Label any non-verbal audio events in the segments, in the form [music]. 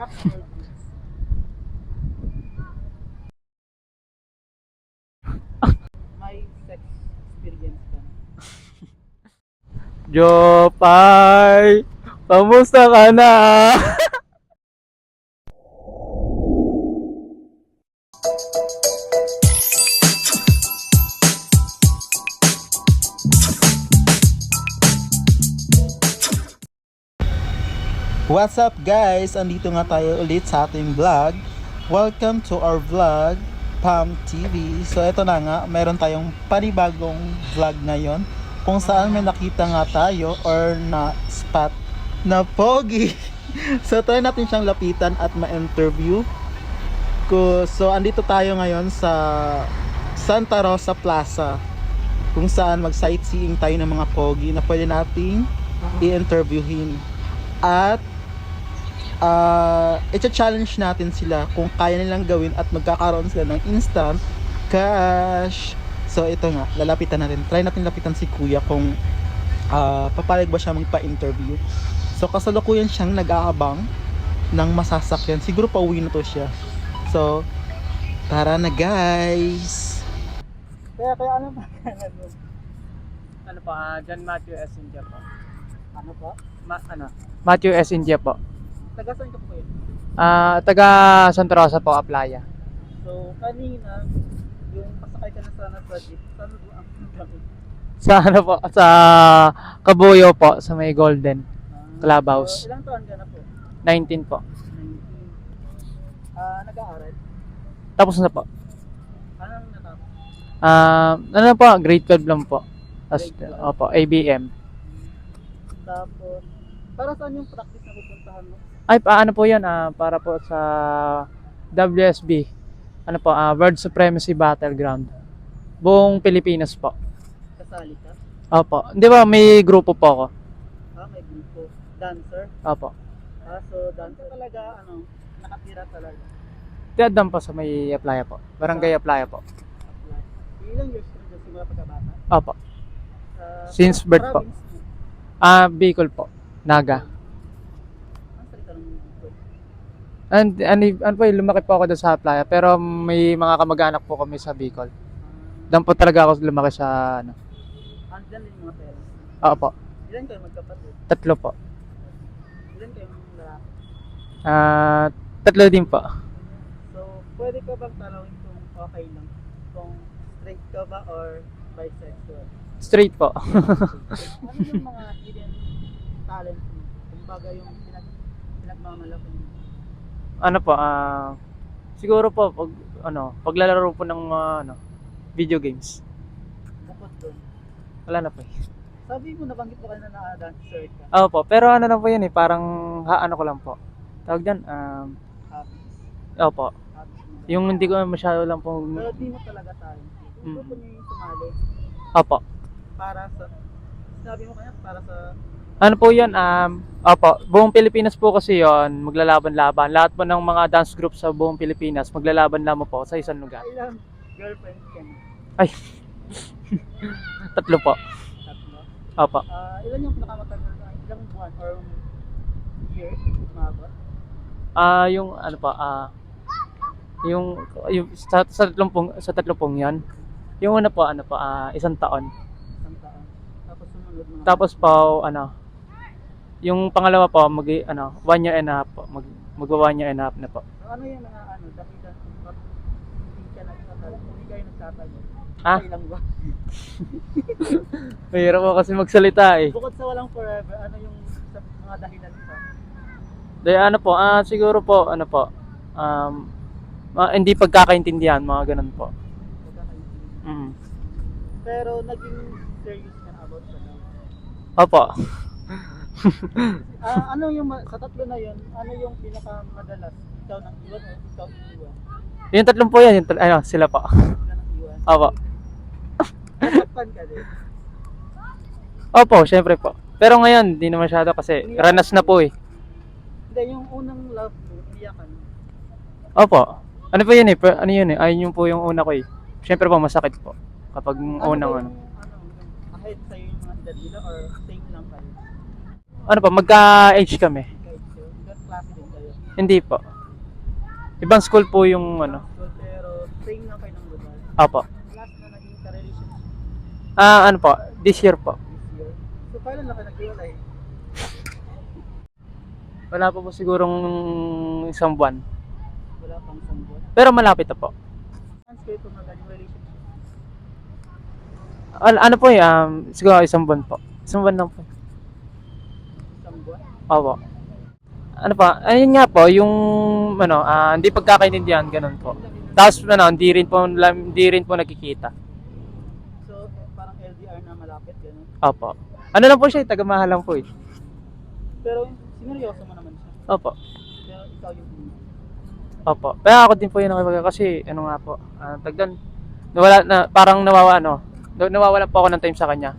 May sex experience ka na? Jopay! Kamusta ka na? What's up guys? Andito nga tayo ulit sa ating vlog. Welcome to our vlog, Pam TV. So ito na nga, meron tayong panibagong vlog ngayon kung saan may nakita nga tayo or na spot na pogi. [laughs] so try natin siyang lapitan at ma-interview. So andito tayo ngayon sa Santa Rosa Plaza kung saan mag-sightseeing tayo ng mga pogi na pwede nating i-interviewin. At uh, i-challenge natin sila kung kaya nilang gawin at magkakaroon sila ng instant cash. So ito nga, lalapitan natin. Try natin lapitan si Kuya kung uh, papayag ba siya magpa-interview. So kasalukuyan siyang nag-aabang ng masasakyan. Siguro pauwi na to siya. So, tara na guys! Kaya, kaya ano ba? ano, Ano po, ah, John Matthew S. India po. ano po? Ma- ano? Matthew S. India po. Taga saan ka po yun? Ah, taga Santa Rosa po, Aplaya. So, kanina, yung pasakay ka na sana sa jeep, saan mo ang gamit? Sa ano po, sa Kabuyo po, sa may Golden. Clubhouse. So, ilang taon ka na po? 19 po. 19. Ah, nag-aaral? Tapos na po. Anong natapos? Ah, ano po, grade 12 lang po. Tapos, Grade 12. opo, ABM. Tapos, para saan yung practice na pupuntahan mo? Ay, paano po yan? Ah, para po sa WSB. Ano po, ah, World Supremacy Battleground. Buong Pilipinas po. Kasali ka? Opo. Hindi ba, may grupo po ako. Ah, may grupo. Dancer? Opo. Ah, so dancer talaga, ano, nakatira talaga. Tiyadam po sa may Aplaya po. Barangay Aplaya po. Apply. Ilang years ka na simula pagkabata? Opo. Sa Since birth po. province mo? Ah, Bicol po. Naga. Ang salita ng Bicol? And, ano, ano po, lumaki po ako doon sa Aplaya. Pero may mga kamag-anak po kami sa Bicol. Doon po talaga ako lumaki sa, ano. Andyan din mga parents. Opo. Ilan kayo magkapatid? Tatlo po. Ilan kayo mga lalaki? Ah, tatlo din po. So, pwede ka bang tanawin kung okay lang? Kung straight ka ba or bisexual? Straight po. ano yung mga hidden talent mo? Kumbaga yung pinag pinagmamalaki mo? Ano po, ah, siguro po, pag, ano, paglalaro po ng mga, ano, video games. Bukod doon. Wala na po eh. Sabi mo, nabanggit mo kanina na dancer ka. Opo, pero ano na po yun eh, parang, ha, ano ko lang po. Tawag dyan, um, Hobbies. opo. Hobbies. Yung hindi ko masyado lang po, Pero di mo talaga talent. Yung Mm. grupo niyo yung sumali opo. para sa... Sabi mo kanya para sa... Ano po yun, um, opo, buong Pilipinas po kasi yon maglalaban-laban. Lahat po ng mga dance group sa buong Pilipinas, maglalaban lamang po sa isang lugar. Ilang girlfriend ka na? Ay, [laughs] tatlo po. Tatlo. Opo. Ah, ilan yung pinakamatagal na? Ilang buwan or year? Umabot? Ah, yung ano pa, ah, yung, yung sa, sa tatlong pong, sa tatlong pong yan. Yung una po, ano po, ah, isang taon. Isang taon. Tapos sumunod mga... Tapos po, ano, yung pangalawa po, mag, ano, one year and a half po. Mag, magwa one year and a half na po. Ano yung mga ano, dahilan bakit hindi ka nagtatagal? Hindi kayo nagtatagal? Ah? Okay lang ba? [laughs] Mahirap po kasi magsalita eh. Bukod sa walang forever, ano yung sa mga dahilan pa? Dahil ano po, ah, siguro po, ano po, um, ah, hindi pagkakaintindihan, mga ganun po. Pagkakaintindi. Mm. Pero naging serious ka na about sa. Opo. [laughs] Ah, ano yung sa tatlo na yun, ano yung pinakamadalas? Ikaw nang iwan o ikaw iwan? yung tatlong po yan, yung, ano, sila po. Sila nang iwan. [laughs] Opo. Nasaktan ka din. Opo, syempre po. Pero ngayon, di na masyado kasi ranas na po eh. Hindi, yung unang love mo, iyakan. Opo. Ano po yun eh? per- Ano yun eh? Ayun yung po yung una ko eh. Syempre po, masakit po. Kapag Ano unang ano. ano, ahead sa'yo yung mga edad nila or same lang kayo? Ano po, magka-age kami. Hindi po. Ibang school po yung ano. Pero lugar. Opo. Last na Ah, ano po? This year po. So, kailan na kayo naghiwalay? Wala pa po sigurong isang buwan. Wala pang isang buwan. Pero malapit na po. Chance. Ano, ano po eh, um, siguro isang buwan po. Isang buwan lang po. Opo. Ano pa, ayun nga po, yung ano, ah, hindi pagkakaintindihan, ganun po. Tapos ano, hindi rin po, hindi rin po nakikita. So, parang LDR na malapit, gano'n. Opo. Ano lang po siya, eh, taga-mahal lang po eh. Pero, sineryoso mo naman siya. Opo. Pero, ikaw yung. Opo. Pero ako din po yung nakipag kasi ano nga po, ah, tagdan, nawala na, parang nawawa ano, na- nawawalan po ako ng time sa kanya.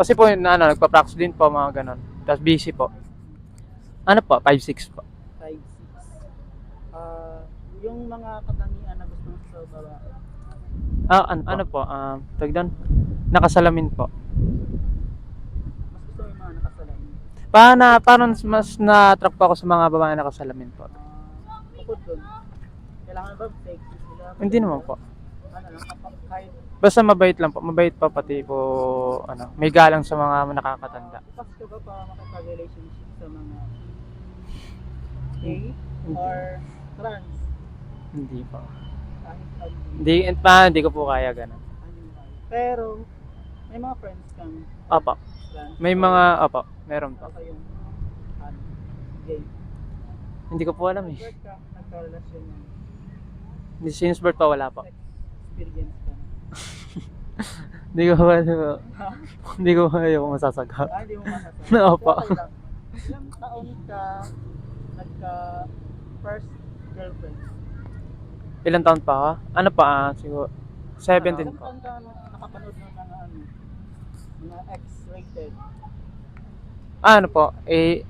Kasi po, na, ano, nagpa-practice din po, mga ganun. Tapos busy po. Ano po, 5-6 po. 5, 6. Ah, yung mga katangian na gusto sa babae. Ah, ano, ano po, ah, tagdan, nakasalamin po. Mas gusto yung mga nakasalamin. Pa na, parang mas na-attract po ako sa mga babae na nakasalamin po. Ah, bukod dun, kailangan ba sexy sila? Hindi naman po. Ano lang, kapag kahit Basta mabait lang po. Mabait pa pati po, ano, may galang sa mga nakakatanda. bukas ka ba para makipag-relationship sa mga gay or trans? Hindi. Kahit ano. Hindi, pa, hindi ko po kaya ganun. ano. Pero, may mga friends kang trans. May mga, opo, meron po. O kayong ano, gay. Hindi ko po alam eh. Work ka, nagka-relasyon ng Since birth pa wala sex experience. Hindi ko pa, hindi ko pa yung masasagot. Ah, hindi mo masasabi. [laughs] Opo. Okay lang. Ilang taon ka nagka first girlfriend? Ilan taon pa ako? Ano pa, ah, siguro, 17 Ilang po. taon ka ano, nakapanood ng mga ano, mga X-rated? Ah, ano po, eh,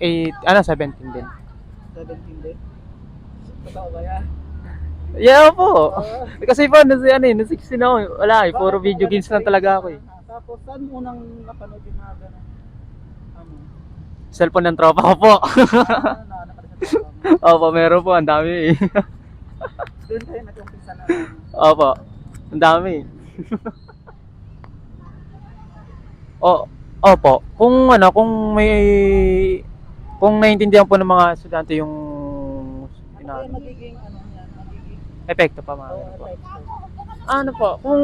eh, ano, 17 din. 17 din? Totoo ba yan? Yeah po. Ah. Kasi po, nasa, ano eh, nasa 16 ako. eh. Wala eh, puro video games lang talaga ako eh. Tapos saan mo unang napanood yung mga ganun? Ano? Cellphone ng tropa ko po. Ah. [laughs] Opo, meron po, ang dami eh. [laughs] Doon tayo nag-umpisa na. Opo, ang dami. o, opo, kung ano, kung may, kung naiintindihan po ng mga estudyante yung, Ano kaya magiging ano epekto pa mga ganun po. Ano po, kung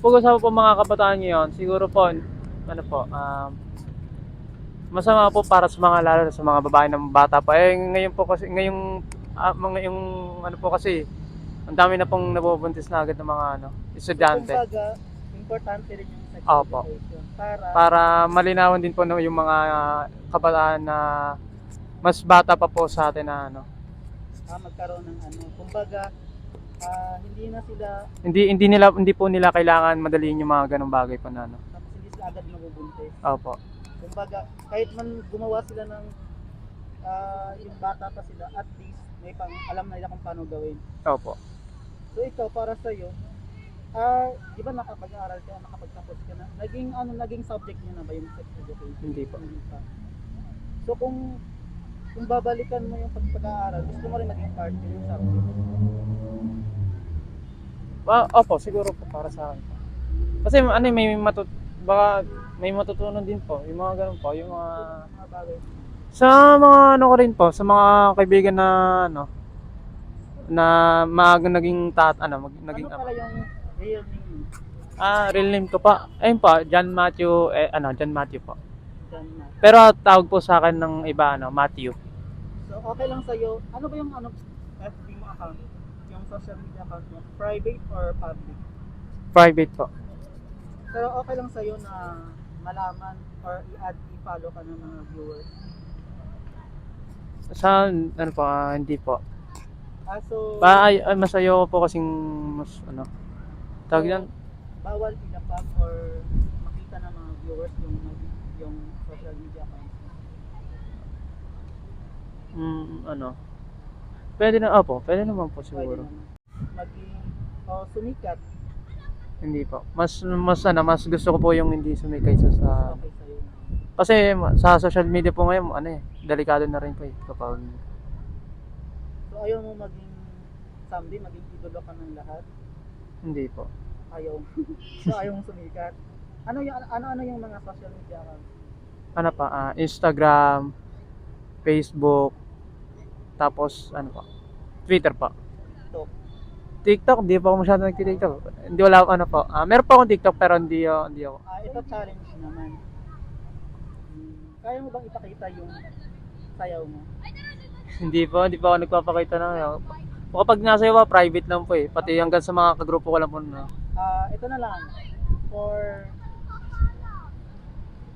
pag-usapan po mga kabataan ngayon, siguro po, ano po, um, masama po para sa mga lalo sa mga babae ng bata pa. Eh, ngayon po kasi, ngayong, ah, mga yung, ano po kasi, ang dami na pong nabubuntis na agad ng mga ano, estudyante. Kumbaga, importante rin yung sex Opo. education para, Para malinawan din po no, yung mga kabataan na mas bata pa po sa atin na ano. Ah, magkaroon ng ano. Kumbaga, ah, hindi na sila, Hindi hindi nila hindi po nila kailangan madaliin yung mga ganong bagay po na ano. tapos hindi sila agad mabubuntis. Opo. Kumbaga, kahit man gumawa sila ng ah, yung bata pa sila, at least may pang, alam na nila kung paano gawin. Opo. So ikaw, para sa'yo, ah, di ba nakapag-aaral ka, nakapagtapos ka na, naging ano, naging subject niyo na ba yung sex education? Hindi po. Hindi pa. So kung kung babalikan mo yung pag-aaral, gusto mo rin maging part yun yung subject. Ah, opo, siguro po para sa akin. Kasi ano eh, may matut baka may matutunan din po, yung mga ganun po, yung mga sa mga ano ko rin po, sa mga kaibigan na ano na maaga naging tat ano, mag, naging ano pala yung real name? Ah, real name ko pa. Ayun po, John Matthew eh ano, John Matthew po. Pero tawag po sa akin ng iba ano, Matthew. So okay lang sa'yo, ano ba yung ano, FB mo account? Yung social media account mo, private or public? Private po. Pero okay lang sa'yo na malaman or i-add, i-follow ka ng mga viewers. Sa ano po, ah, hindi po. Ah, so, Pa ay, ay mas ayoko po kasing mas ano. Tawag yan, bawal ilapag or makita ng mga viewers yung yung social media account mo. mm, ano. Pwede na, opo, pwede naman po siguro. Maging oh, sumikat, Hindi po. Mas mas ano, mas gusto ko po yung hindi sumikay sa sa okay sa'yo. Kasi sa social media po ngayon, ano eh, delikado na rin po eh. Kapag, So ayaw mo maging someday maging idolo ka ng lahat. hindi po. Ayaw. [laughs] so ayaw mo sumikat. Ano yung ano ano yung mga social media accounts? Ano pa, ah, Instagram, Facebook, tapos ano pa, Twitter pa. TikTok. Hindi pa ako masyado nag-TikTok. Hindi wala ako ano po. Ah, meron pa akong TikTok pero hindi, ah, hindi ako. Ah, ito challenge naman. Hmm, Kaya mo bang ipakita yung sayaw mo? Hindi pa, hindi pa ako nagpapakita ng ano. Kapag nasa iba, private lang po eh. Pati hanggang sa mga kagrupo ko lang po na. Ah, ito na lang. For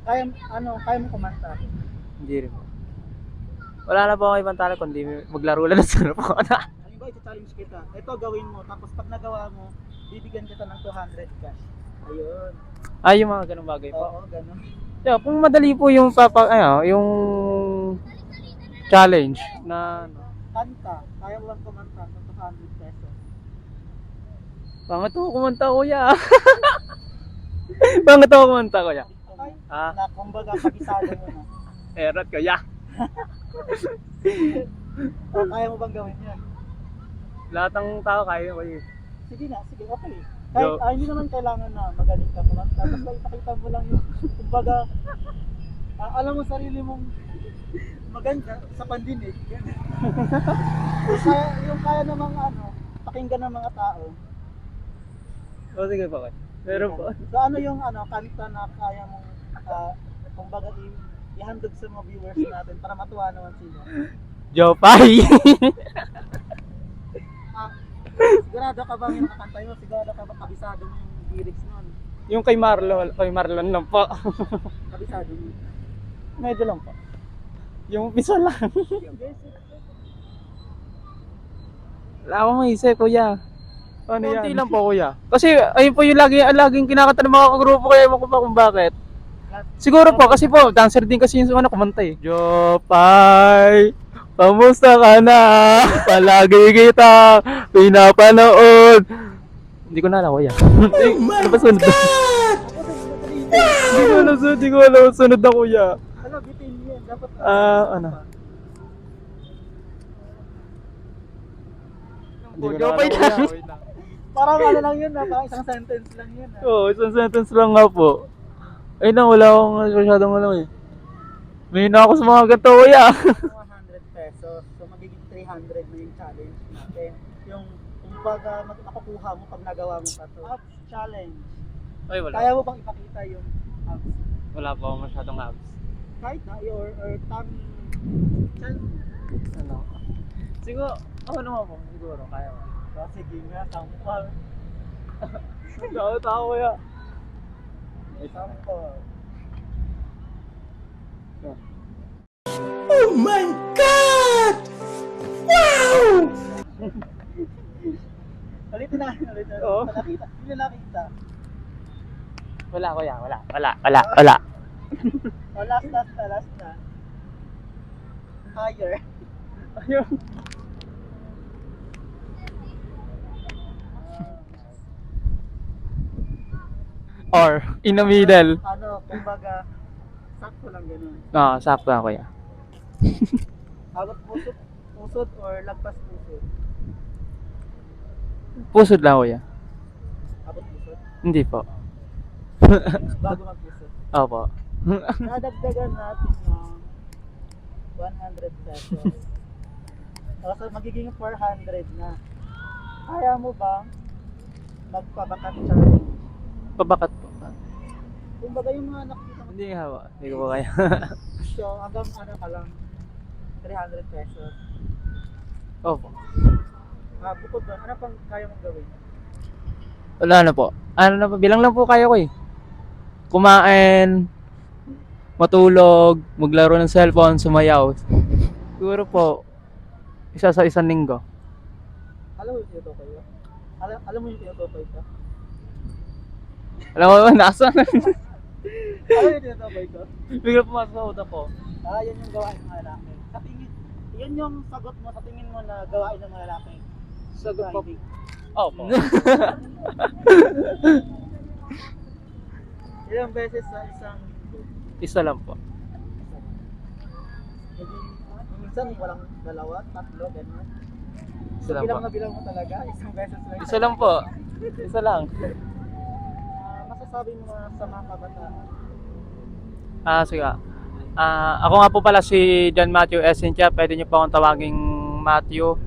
kaya ano, kaya mo kumanta. Hindi rin po. Wala na po ako ibang talent kundi maglaro lang sa ano po. [laughs] Ano ba ito-challenge kita? Ito gawin mo tapos pag nagawa mo, bibigyan kita ng 200 cash. Ayun. Ay, yung mga ganung bagay po. Oo, ganun. Yeah, kung madali po yung papa, ano, yung challenge na ano. Kanta. Kaya mo lang kumanta sa 200 pesos. Pangat ako kumanta kuya. [laughs] Pangat ako kumanta kuya. Ay, Ah, na kumbaga kabisado mo na. erot kuya. O, kaya mo bang gawin yan? Lahat ng tao kaya ko yun. Sige na, sige, okay. Kahit Yo. ah, hindi naman kailangan na magaling ka kumanta. Basta [laughs] ipakita mo lang yung, kumbaga, ah, alam mo sarili mong maganda sa pandinig. yung [laughs] kaya, yung kaya namang ano, pakinggan ng mga tao. O sige pa kuya. Pero po. So ano yung ano, kanta na kaya mong, ah, kumbaga, i- ihandog sa mga viewers [laughs] natin para matuwa naman sila. Jopay. Ah, [laughs] sigurado ka bang yung kakanta mo? Sigurado ka ba kabisado mo yung lyrics nun? yung kay Marlon, kay Marlon lang po. [laughs] Kabisado mo. Medyo lang po. Yung umpisa lang. Wala akong maisip, kuya. Ano yan? lang po, kuya. Kasi ayun po yung lagi, laging kinakanta ng mga kagrupo kaya mo kung bakit. Siguro po, kasi po, dancer din kasi yung ano, kumanta eh. Jopay, kamusta ka na? [laughs] Palagi kita pinapanood. Hindi ko na alam, kuya. Oh my ano ba sunod? Hindi ko alam, hindi ko alam, sunod na kuya. Ano, bitin yan. Dapat Ah, ano? Hindi ko na Jopay alam, lang. Parang ano lang yun na, parang isang sentence lang yun ah. Oo, isang sentence lang nga po. Ay na, wala akong masyadong alam eh. May na ako sa mga ganito, kuya. 100 pesos. So magiging 300 na yung challenge natin. Yung kumbaga mag- makukuha mo pag nagawa mo pa to. Abs challenge. Ay, Kaya mo bang ipakita yung abs? Wala po ako masyadong abs. Kahit na, or, or tummy. Chan. Ano? Siguro, ako naman po, siguro, kaya ko. So, sige nga, sample. Tao, tao, kuya. Sample. Ulitin natin, ulitin natin. Oo. Nakita, hindi na nakita. Wala, wala. Wala, wala, wala. O, last, last na, last na. Higher. Ayun. Or, in the middle. Ano, kumbaga, sakto lang ganun. Ah, sakto na, kuya. [laughs] Abot pusod, pusod or lagpas pusod? Pusod lang, kuya. Abot pusod? Hindi po. Bago magpusod. [laughs] Opo. [laughs] Nadagdagan natin ng 100 pesos. So magiging 400 na. Kaya mo bang magpabakat challenge? Pabakat po. Kumbaga yung mga nakikita mo Hindi hawa. Hindi ko po kaya. [laughs] So, hanggang ano ka lang, 300 pesos. Opo. Ah, bukod doon, ano pang kaya mong gawin? Wala na po. Ano na po, bilang lang po kaya ko eh. Kumain, matulog, maglaro ng cellphone, sumayaw. Siguro po, isa sa isang linggo. Alam mo yung tinutukoy ko? Alam, alam mo yung tinutukoy ko? Alam mo ba, nasa [laughs] na. Ano yung tinatabay ko? Bigla pumasok sa utak ko. Ah, yan yung gawain ng lalaki. Sa tingin, yan yung sagot mo sa tingin mo na gawain ng lalaki. Sagot pa. Oh, po. [laughs] Ilang beses sa isang isa lang po. Minsan walang dalawa, tatlo, gano'n. Isa lang po. Bilang na bilang mo talaga, isang beses lang. Isa lang po. [laughs] Isa lang. Ah, masasabi mo sa mga kabataan. Ah, sige. Ah, ako nga po pala si John Matthew Essentia. Pwede niyo po akong tawaging Matthew.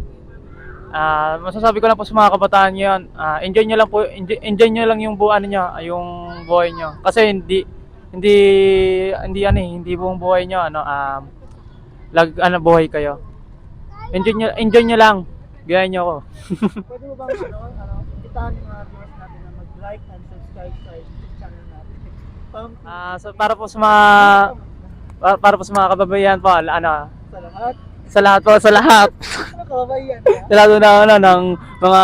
Ah, masasabi ko lang po sa mga kabataan ngayon, ah, enjoy niyo lang po, enjoy, enjoy niyo lang yung buwan niyo, yung buhay niyo. Kasi hindi hindi hindi ano eh, hindi buong buhay niyo ano, um, lag ano buhay kayo. Enjoy niyo, enjoy niyo lang. Gaya niyo ako. [laughs] Pwede mo bang ano, ano, imbitahan yung mga viewers natin na mag-like and subscribe sa YouTube channel natin. Pam, Ah, so para po sa mga para, para po sa mga kababaihan po, ano, sa lahat. sa lahat po, sa lahat. [laughs] Ano kababayan ha? Lalo na ano, ng mga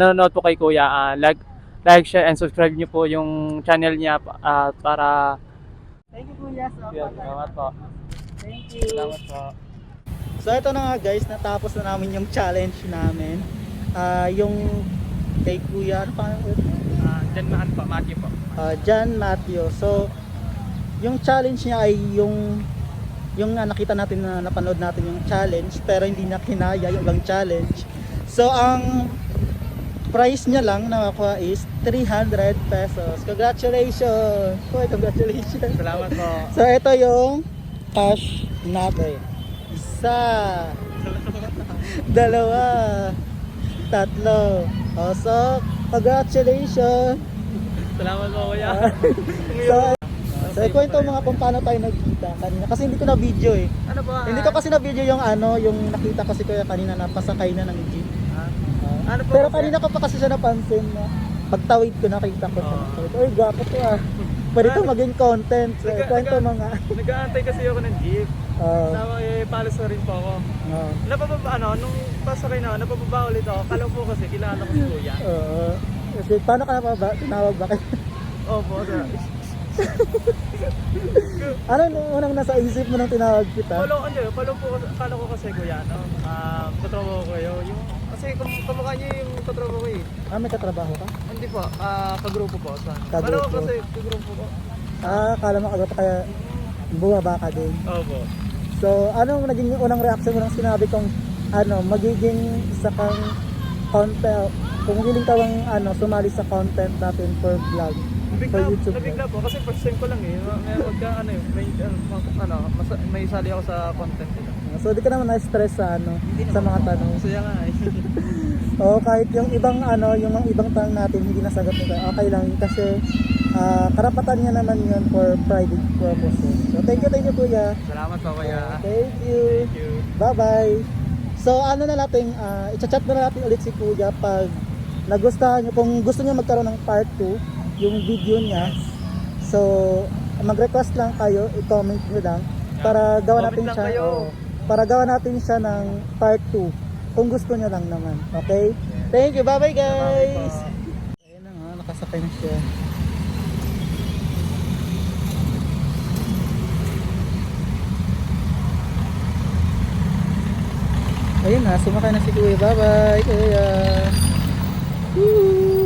nanonood po kay Kuya, ah, like, like, share, and subscribe niyo po yung channel niya ah, para... Thank you kuya sa pag- salamat po. Thank you. Salamat po. So ito na nga guys, natapos na namin yung challenge namin. Ah, yung kay Kuya, ano pa? Uh, maan po, Matthew po. Ah, John Matthew. So yung challenge niya ay yung yung nga nakita natin na napanood natin yung challenge pero hindi na kinaya yung ibang challenge. So ang price niya lang na makuha is 300 pesos. Congratulations! Hoy, congratulations! Salamat po. So ito yung cash natin. Isa, dalawa, tatlo. O, so, congratulations! Salamat po, Kuya. [laughs] So, so ikwento mo nga kung paano tayo nagkita kanina. Kasi hindi ko na video eh. ano ba? Hindi ko kasi na video yung ano, yung nakita kasi ko kanina na pasakay na ng jeep. Ah. Ano po Pero kanina ko pa kasi siya napansin na pagtawid ko nakita ko siya. Ko, Uy, gwapo to ah. Pwede maging content. Naga- kwento naga- mo nga. Nag-aantay kasi ako ng jeep. Oo. Tama, eh, palis na rin po ako. Oo. Napababa, ano, nung pasakay na, ako, napababa ulit ako. Kala po kasi, kilala ko si Kuya. Oo. Kasi paano ka na pa ba? Tinawag ba kayo? Opo, sir. [laughs] ano nung unang nasa isip mo nang tinawag kita? Follow, ano, follow po, akala ko kasi Kuya, no? Ah, katrabaho ko kayo. Yung, kasi kum kamukha niyo yung katrabaho ko eh. Ah, may katrabaho ka? Hindi po, ah, kagrupo po. Sa, Kagrupo. Ano kasi, kagrupo ko. Ah, kala mo agad kaya bumaba ka din. Opo. So, anong naging unang reaction mo nang sinabi kong ano, magiging isa kang content, kung willing ka bang ano, sumali sa content natin for vlog, Nabigla, YouTube nabigla po kasi first time ko lang eh. May magka ano eh, may ano, ano mas, may sali ako sa content nila. vlog. So, di ka naman na-stress sa ano, sa mga tanong. Masaya nga eh. [laughs] O kahit yung ibang ano, yung mga ibang tanong natin hindi nasagot nito, okay lang kasi ah, karapatan niya naman yun for private purposes. So, thank you, thank you kuya. Salamat po Kuya. Thank you. Thank you. Bye-bye. So ano na natin, uh, i-chat na natin ulit si Kuya pag nagustuhan nyo, kung gusto niyo magkaroon ng part 2, yung video niya. So mag-request lang kayo, i-comment nyo lang para gawa Comment natin lang siya. kayo. oo, para gawa natin siya ng part 2 kung gusto niyo lang naman. Okay? Thank you. Bye-bye guys. Ayun na nga, nakasakay na siya. Ayun na, sumakay na si Kuya. Bye-bye, Kuya. Woo!